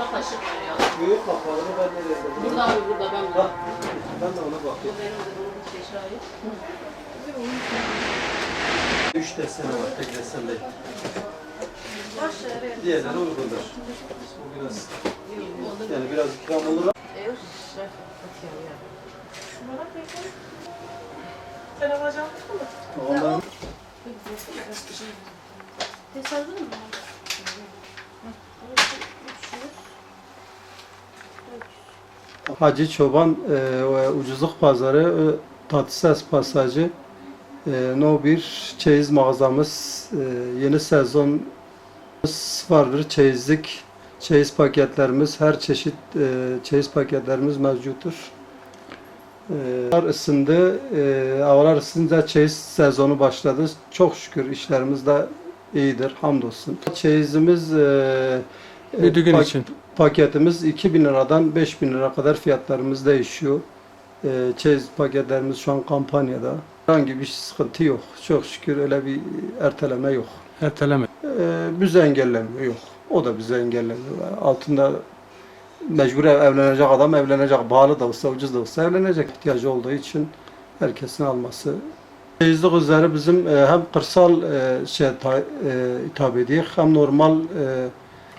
mutfak taşı ya. Büyük kapalı ben nereye dedim? Burada abi burada ben Bak, ben de ona Bu bakayım. benim de bunun şey şahit. Üç desene var, tek desen değil. Baş evet. Diğerleri uygundur. Bu biraz, yani biraz ikram olur. Sen alacağım mı? Ondan Tesadüf mü? Hacı Çoban e, Ucuzluk Pazarı e, Tatlıses Pasajı e, No 1 çeyiz mağazamız e, yeni sezon var bir çeyizlik çeyiz paketlerimiz her çeşit e, çeyiz paketlerimiz mevcuttur. E, havalar ısındı. E, havalar ısınca çeyiz sezonu başladı. Çok şükür işlerimiz de iyidir. Hamdolsun. Çeyizimiz e, Bir gün pak- için. Paketimiz 2000 liradan 5000 lira kadar fiyatlarımız değişiyor. Ee, çeyiz paketlerimiz şu an kampanyada. Herhangi bir sıkıntı yok. Çok şükür öyle bir erteleme yok. Erteleme. Ee, bizi engellemiyor yok. O da bizi engellemiyor. Altında mecbur ev- evlenecek adam evlenecek. Pahalı da olsa ucuz da olsa evlenecek. ihtiyacı olduğu için herkesin alması. Çeyizlik üzeri bizim e, hem kırsal e, şey ta, e, hitap ediyor hem normal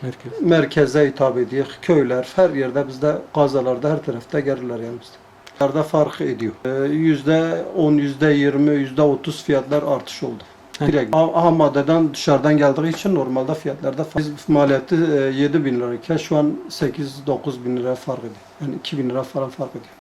e, Herkes. merkeze hitap ediyor. Köyler, her yerde bizde gazalarda her tarafta gelirler yani bizde. Fiyatlarda fark ediyor. Ee, Yüzde 10, yüzde 20, yüzde 30 fiyatlar artış oldu. Direkt ham maddeden dışarıdan geldiği için normalde fiyatlarda fark. Biz maliyeti e, 7 bin lirayken şu an 8-9 bin lira fark ediyor. Yani 2 bin lira falan fark ediyor.